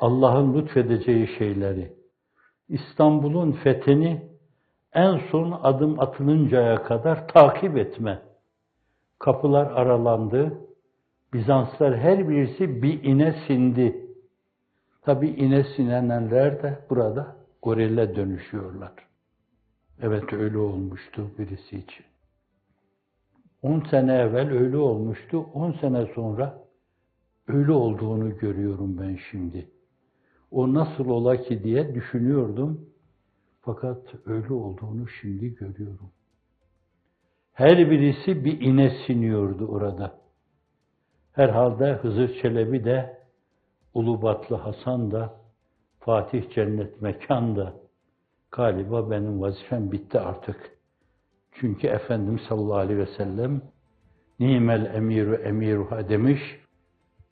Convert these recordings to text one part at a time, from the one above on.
Allah'ın lütfedeceği şeyleri, İstanbul'un fethini en son adım atılıncaya kadar takip etme. Kapılar aralandı, Bizanslar her birisi bir ine sindi. Tabi ine sinenler de burada gorille dönüşüyorlar. Evet öyle olmuştu birisi için. 10 sene evvel öyle olmuştu. 10 sene sonra öyle olduğunu görüyorum ben şimdi. O nasıl ola ki diye düşünüyordum. Fakat öyle olduğunu şimdi görüyorum. Her birisi bir ine siniyordu orada. Herhalde Hızır Çelebi de, Ulubatlı Hasan da, Fatih Cennet Mekan da, galiba benim vazifem bitti artık. Çünkü Efendimiz sallallahu aleyhi ve sellem, nimel emiru emiruha demiş,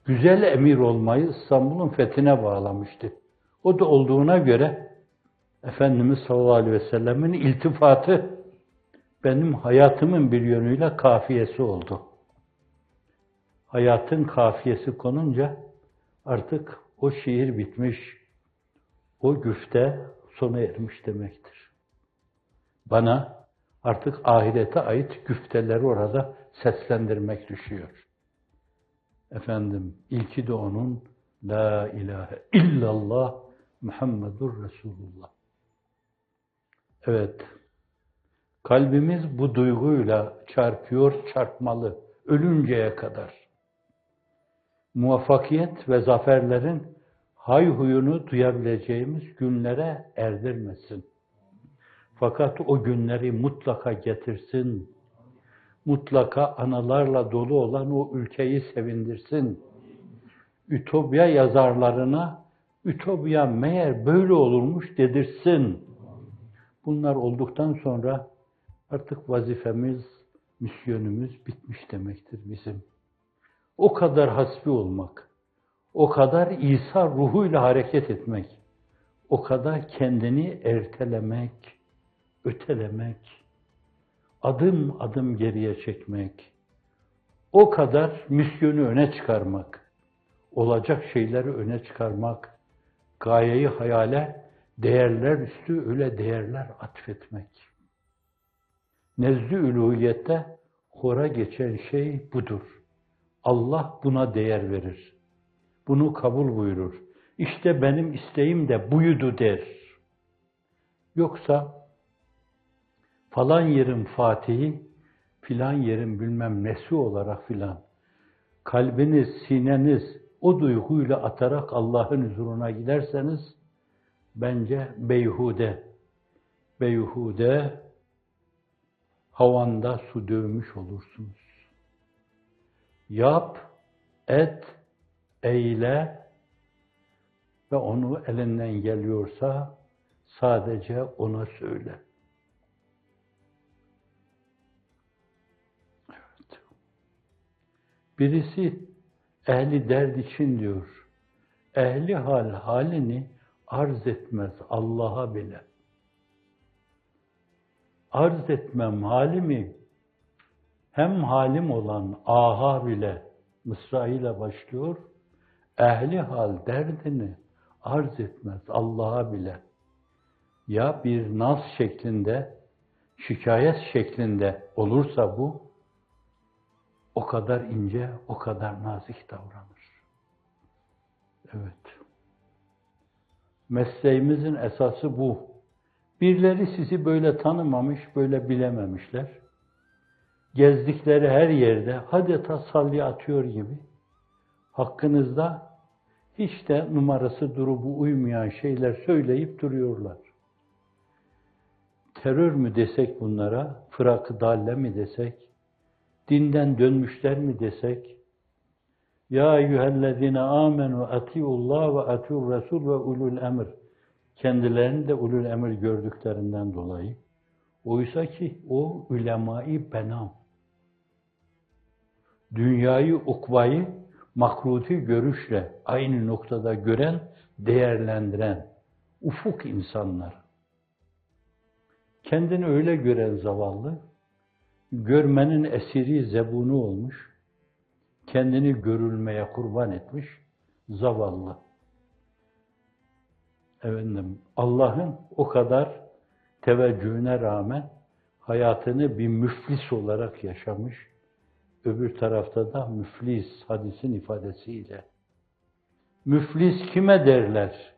güzel emir olmayı İstanbul'un fethine bağlamıştı. O da olduğuna göre, Efendimiz sallallahu aleyhi ve sellemin iltifatı, benim hayatımın bir yönüyle kafiyesi oldu hayatın kafiyesi konunca artık o şiir bitmiş, o güfte sona ermiş demektir. Bana artık ahirete ait güfteleri orada seslendirmek düşüyor. Efendim, ilki de onun La ilahe illallah Muhammedur Resulullah. Evet, kalbimiz bu duyguyla çarpıyor, çarpmalı, ölünceye kadar muvaffakiyet ve zaferlerin hay huyunu duyabileceğimiz günlere erdirmesin. Fakat o günleri mutlaka getirsin. Mutlaka analarla dolu olan o ülkeyi sevindirsin. Ütopya yazarlarına Ütopya meğer böyle olurmuş dedirsin. Bunlar olduktan sonra artık vazifemiz, misyonumuz bitmiş demektir bizim. O kadar hasbi olmak, o kadar İsa ruhuyla hareket etmek, o kadar kendini ertelemek, ötelemek, adım adım geriye çekmek, o kadar misyonu öne çıkarmak, olacak şeyleri öne çıkarmak, gayeyi hayale, değerler üstü öyle değerler atfetmek. Nezdü üluhiyette hora geçen şey budur. Allah buna değer verir. Bunu kabul buyurur. İşte benim isteğim de buydu der. Yoksa falan yerin fatihi, filan yerin bilmem nesi olarak filan, kalbiniz, sineniz o duyguyla atarak Allah'ın huzuruna giderseniz, bence beyhude, beyhude havanda su dövmüş olursunuz. Yap, et, eyle ve onu elinden geliyorsa sadece ona söyle. Birisi ehli derd için diyor. Ehli hal halini arz etmez Allah'a bile. Arz etmem halimi hem halim olan aha bile Mısra ile başlıyor, ehli hal derdini arz etmez Allah'a bile. Ya bir naz şeklinde, şikayet şeklinde olursa bu, o kadar ince, o kadar nazik davranır. Evet. Mesleğimizin esası bu. Birileri sizi böyle tanımamış, böyle bilememişler gezdikleri her yerde adeta salya atıyor gibi hakkınızda hiç de numarası durumu uymayan şeyler söyleyip duruyorlar. Terör mü desek bunlara, fırakı dalle mi desek, dinden dönmüşler mi desek, ya eyyühellezine amenu atiullah ve atiur resul ve ulul emir. Kendilerini de ulul emir gördüklerinden dolayı. Oysa ki o ulemayı benam dünyayı, ukvayı makruti görüşle aynı noktada gören, değerlendiren ufuk insanlar. Kendini öyle gören zavallı, görmenin esiri zebunu olmuş, kendini görülmeye kurban etmiş zavallı. efendim Allah'ın o kadar teveccühüne rağmen hayatını bir müflis olarak yaşamış. Öbür tarafta da müflis hadisin ifadesiyle. Müflis kime derler?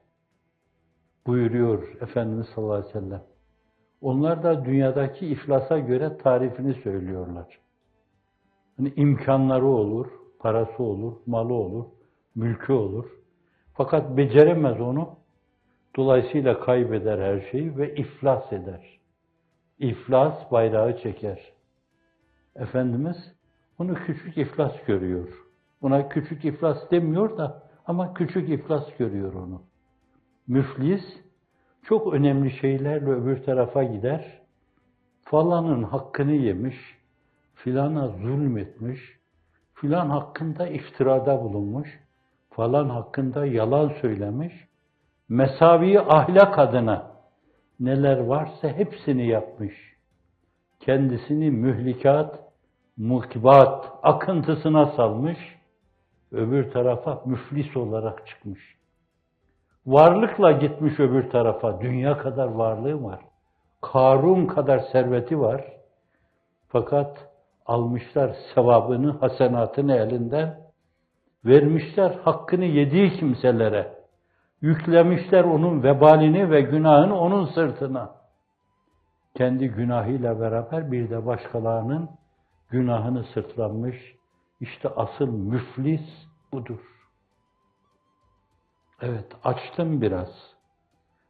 Buyuruyor Efendimiz sallallahu aleyhi ve sellem. Onlar da dünyadaki iflasa göre tarifini söylüyorlar. Hani imkanları olur, parası olur, malı olur, mülkü olur. Fakat beceremez onu. Dolayısıyla kaybeder her şeyi ve iflas eder. İflas bayrağı çeker. Efendimiz bunu küçük iflas görüyor. Buna küçük iflas demiyor da ama küçük iflas görüyor onu. Müflis çok önemli şeylerle öbür tarafa gider. Falanın hakkını yemiş, filana zulmetmiş, filan hakkında iftirada bulunmuş, falan hakkında yalan söylemiş, mesavi ahlak adına neler varsa hepsini yapmış. Kendisini mühlikat, muhkibat akıntısına salmış, öbür tarafa müflis olarak çıkmış. Varlıkla gitmiş öbür tarafa, dünya kadar varlığı var. Karun kadar serveti var. Fakat almışlar sevabını, hasenatını elinden, vermişler hakkını yediği kimselere. Yüklemişler onun vebalini ve günahını onun sırtına. Kendi günahıyla beraber bir de başkalarının günahını sırtlanmış. İşte asıl müflis budur. Evet, açtım biraz.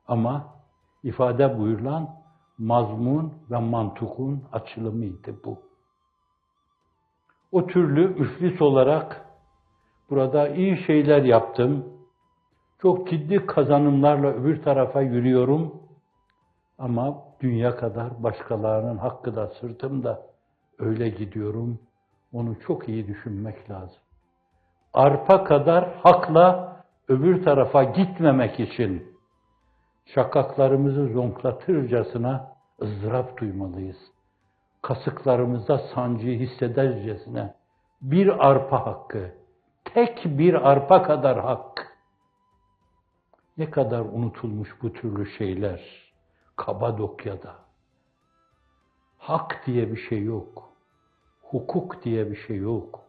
Ama ifade buyurulan mazmun ve mantukun açılımıydı bu. O türlü müflis olarak burada iyi şeyler yaptım. Çok ciddi kazanımlarla öbür tarafa yürüyorum. Ama dünya kadar başkalarının hakkı da sırtımda öyle gidiyorum. Onu çok iyi düşünmek lazım. Arpa kadar hakla öbür tarafa gitmemek için şakaklarımızı zonklatırcasına ızdırap duymalıyız. Kasıklarımızda sancıyı hissedercesine bir arpa hakkı, tek bir arpa kadar hak. Ne kadar unutulmuş bu türlü şeyler Kabadokya'da. Hak diye bir şey yok. Hukuk diye bir şey yok.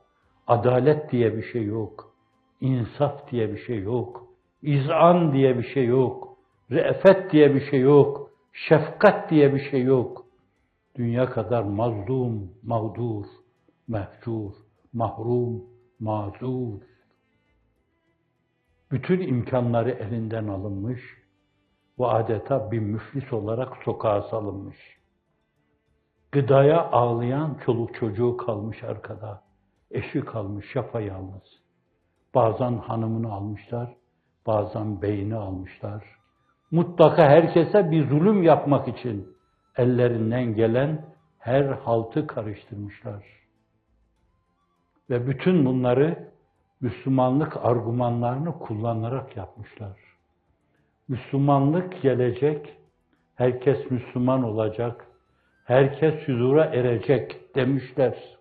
Adalet diye bir şey yok. İnsaf diye bir şey yok. İzan diye bir şey yok. Re'fet diye bir şey yok. Şefkat diye bir şey yok. Dünya kadar mazlum, mağdur, mehcur, mahrum, mazur. Bütün imkanları elinden alınmış ve adeta bir müflis olarak sokağa salınmış. Gıdaya ağlayan çoluk çocuğu kalmış arkada. Eşi kalmış yapayalnız. Bazen hanımını almışlar, bazen beyni almışlar. Mutlaka herkese bir zulüm yapmak için ellerinden gelen her haltı karıştırmışlar. Ve bütün bunları Müslümanlık argümanlarını kullanarak yapmışlar. Müslümanlık gelecek, herkes Müslüman olacak, herkes huzura erecek demişler.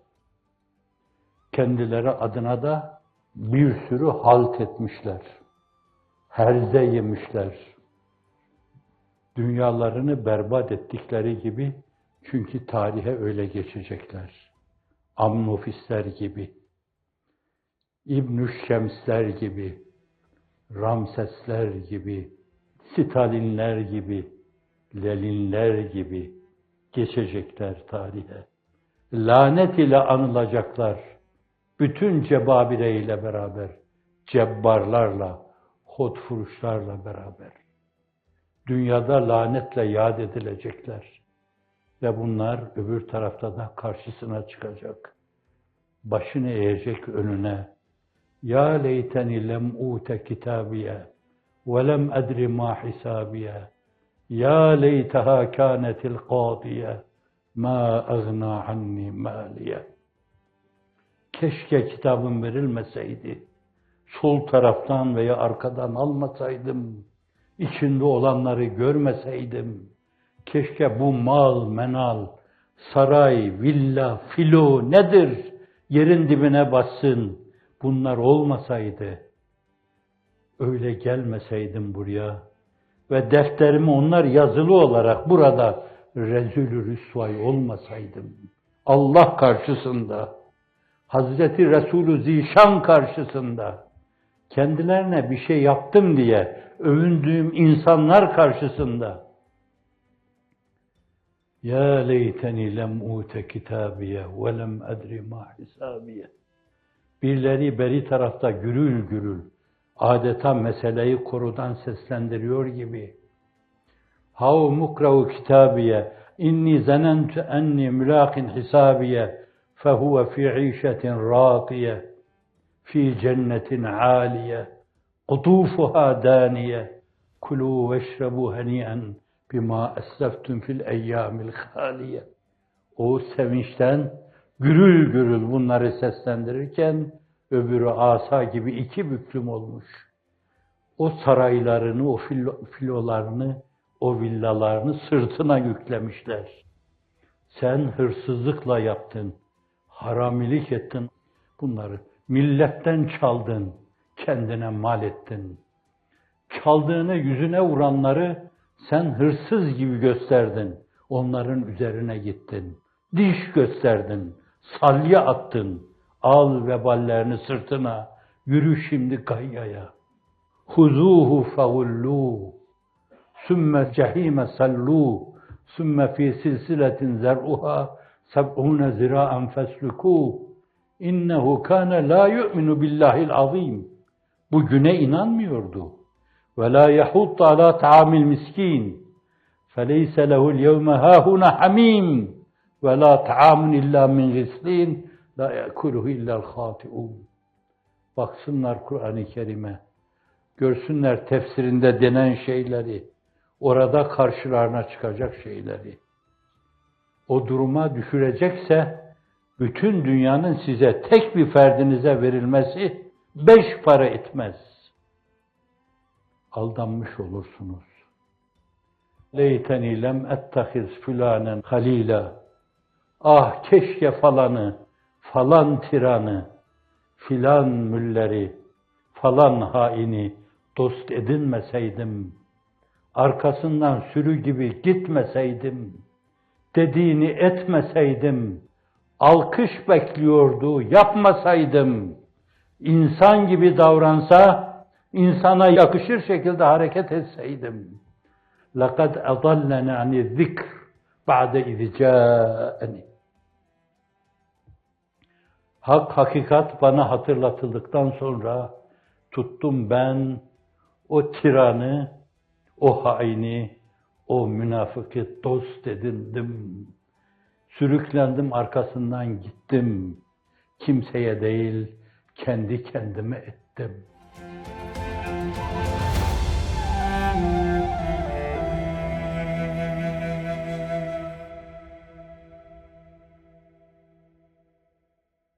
Kendileri adına da bir sürü halt etmişler. Herze yemişler. Dünyalarını berbat ettikleri gibi çünkü tarihe öyle geçecekler. Amnofisler gibi, İbn-i Şemsler gibi, Ramsesler gibi, Stalinler gibi, Leninler gibi geçecekler tarihe. Lanet ile anılacaklar. Bütün cebabire ile beraber, cebbarlarla, hotfuruşlarla beraber. Dünyada lanetle yad edilecekler. Ve bunlar öbür tarafta da karşısına çıkacak. Başını eğecek önüne. Ya leyteni lem ute kitabiye ve lem edri ma hisabiye. Ya leyteha kânetil qâdiye ma agna anni maliye. Keşke kitabım verilmeseydi. Sol taraftan veya arkadan almasaydım. içinde olanları görmeseydim. Keşke bu mal, menal, saray, villa, filo nedir? Yerin dibine bassın. Bunlar olmasaydı, öyle gelmeseydim buraya, ve defterimi onlar yazılı olarak burada rezülü rüsvay olmasaydım, Allah karşısında, Hazreti Resulü Zişan karşısında, kendilerine bir şey yaptım diye övündüğüm insanlar karşısında, ya leyteni lem ute kitabiye ve lem edri ma hisabiye. Birileri beri tarafta gürül gürül, adeta meseleyi korudan seslendiriyor gibi. Hav mukravu kitabiye, inni zenentu enni mülâkin hisabiye, fehuve fi işetin râtiye, fi cennetin âliye, kutufuha dâniye, kulû veşrebû heniyen bima esleftüm fil eyyâmil hâliye. O sevinçten gürül gürül bunları seslendirirken öbürü asa gibi iki büklüm olmuş. O saraylarını, o filo- filolarını, o villalarını sırtına yüklemişler. Sen hırsızlıkla yaptın, haramilik ettin bunları. Milletten çaldın, kendine mal ettin. Çaldığını yüzüne vuranları sen hırsız gibi gösterdin. Onların üzerine gittin. Diş gösterdin. Salya attın. Al veballerini sırtına. Yürü şimdi gayyaya. Huzuhu fagullu. Sümme cehime sallu. Sümme fi silsiletin zer'uha seb'une zira'en fesluku. İnnehu kâne la yu'minu billahil azim. Bu güne inanmıyordu. ولا يحض على طعام المسكين فليس له اليوم هاهنا حميم ولا طعام إلا من غسلين لا يأكله إلا الخاطئون Baksınlar Kur'an-ı Kerim'e, görsünler tefsirinde denen şeyleri, orada karşılarına çıkacak şeyleri. O duruma düşürecekse, bütün dünyanın size tek bir ferdinize verilmesi beş para etmez aldanmış olursunuz. Leyteni lem ettehiz fülanen halila. Ah keşke falanı, falan tiranı, filan mülleri, falan haini dost edinmeseydim. Arkasından sürü gibi gitmeseydim Dediğini etmeseydim. Alkış bekliyordu, yapmasaydım. İnsan gibi davransa, insana yakışır şekilde hareket etseydim. لَقَدْ اَضَلَّنَا عَنِ الذِّكْرِ بَعْدَ اِذْ جَاءَنِ Hak, hakikat bana hatırlatıldıktan sonra tuttum ben o tiranı, o haini, o münafıkı dost edindim. Sürüklendim arkasından gittim. Kimseye değil, kendi kendime ettim.''